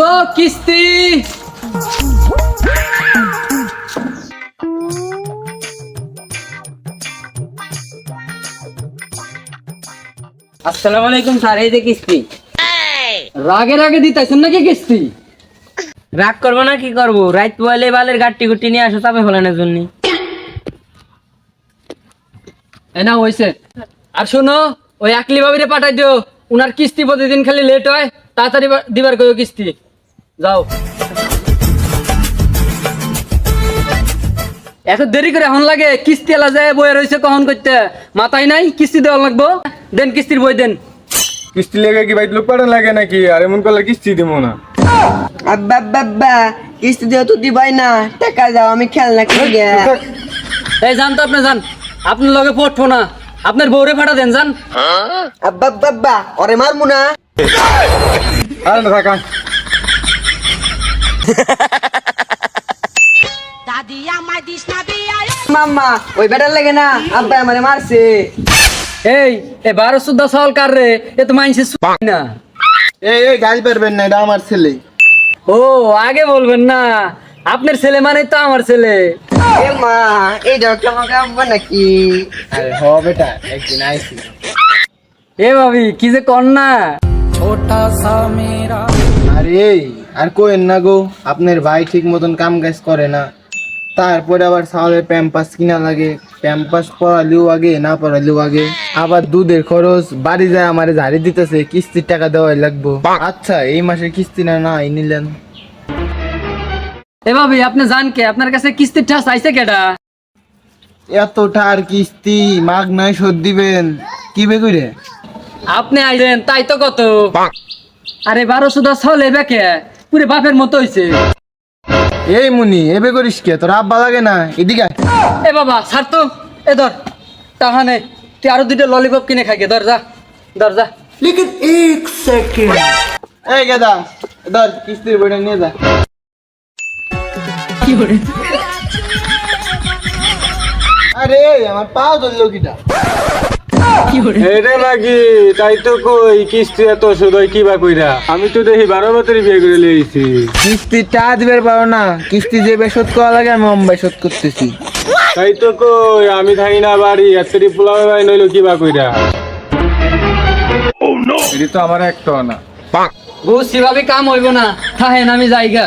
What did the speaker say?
গো, কিস্তি। আসসালামু আলাইকুম স্যার, এই যে কিস্তি। রাগে রাগে দিতেছেন নাকি কিস্তি? রাগ করব না, কি করব? রাত পোয়ালে বালের গাট্টি গুটি নিয়ে আসো চাপে ফেলানোর জন্য। এই না হয়েছে আর শোনো ওই আকলি বাবিরে পাঠাই দিও। উনার কিস্তি প্রতিদিন খালি লেট হয় তাড়াতাড়ি দিবার কইও কিস্তি। যাও। এত দেরি করে এখন লাগে? কিস্তি এলা যায় বয়ে রয়েছে কখন করতে? মাথায় নাই? কিস্তি দেওয়া লাগবো? দেন কিস্তির বই দেন। কিস্তি লেগে কি ভাই লোক পাঠান লাগে নাকি? আর এমন করলে কিস্তি দিব না। আব্বা আব্বা আব্বা কিস্তি যেহেতু দিবাই না। টাকা দাও আমি খেলনা কিনে। এই যান তো আপনি যান। আপনার লগে পড়ব না। আপনার বউরে ফাটা দেন যান। আব্বা ওরে মারমু না। আর না থাকা দাদি আমায় দিস না বিয়ায় মাম্মা ওই বেটার লাগে না আব্বা আমারে মারছে। এই এ বারো সাল কার রে? এ তো মাইনসে না। এই এই গাছ পারবেন না এটা আমার ছেলে। ও আগে বলবেন না। আপনার ছেলে মানে তো আমার ছেলে। এ মা এইটাও কি আমাকে আব্বা নাকি? আরে হ বেটা একদিন আইসি এ ভাবি কি যে কর না? আরে আর কোয়েন না গো আপনার ভাই ঠিক মতন কাম কাজ করে না। তারপরে আবার সালের প্যাম্পাস কিনা লাগে। প্যাম্পাস পড়ালেও আগে না পড়ালেও আগে। আবার দুধের খরচ বাড়ি যায় আমার ঝাড়ি দিতেছে কিস্তির টাকা দেওয়াই লাগবো। আচ্ছা এই মাসের কিস্তি না না নিলেন? এ ভাবি আপনি জান কে? আপনার কাছে কিস্তির ঠাস আইছে কেডা? এতটা আর কিস্তি মাগ নাই শোধ দিবেন। কি বেগুরে আপনি আইলেন তাই তো কত। আরে বারো চোদ্দ সাল এবে কে পুরে বাপের মতো হইছে। এই মুনি এবে করিস কে? তোর আব্বা লাগে না এদিকে আয়। এ বাবা ছাড় তো। এ ধর তাহানে তুই আরও দুটো ললিপপ কিনে খাইকে ধর যা ধর যা। এই গেদা ধর কিস্তির বইটা নিয়ে যা। আরে আমার পাও ধরলো কিটা? এটা নাকি তাই তো কই কিস্তি এত সুদয় কি বা কইরা? আমি তো দেখি বারো বছরই বিয়ে করে লিয়েছি কিস্তি টা দিবার পারো না। কিস্তি যে শোধ করা লাগে আমি অম্বাই শোধ করতেছি। তাই তো কই আমি থাকি না বাড়ি ভাই নইলো কি বা কইরা? এটি তো আমার একটা না বুঝছি ভাবি কাম হইব না। থাহেন আমি যাইগা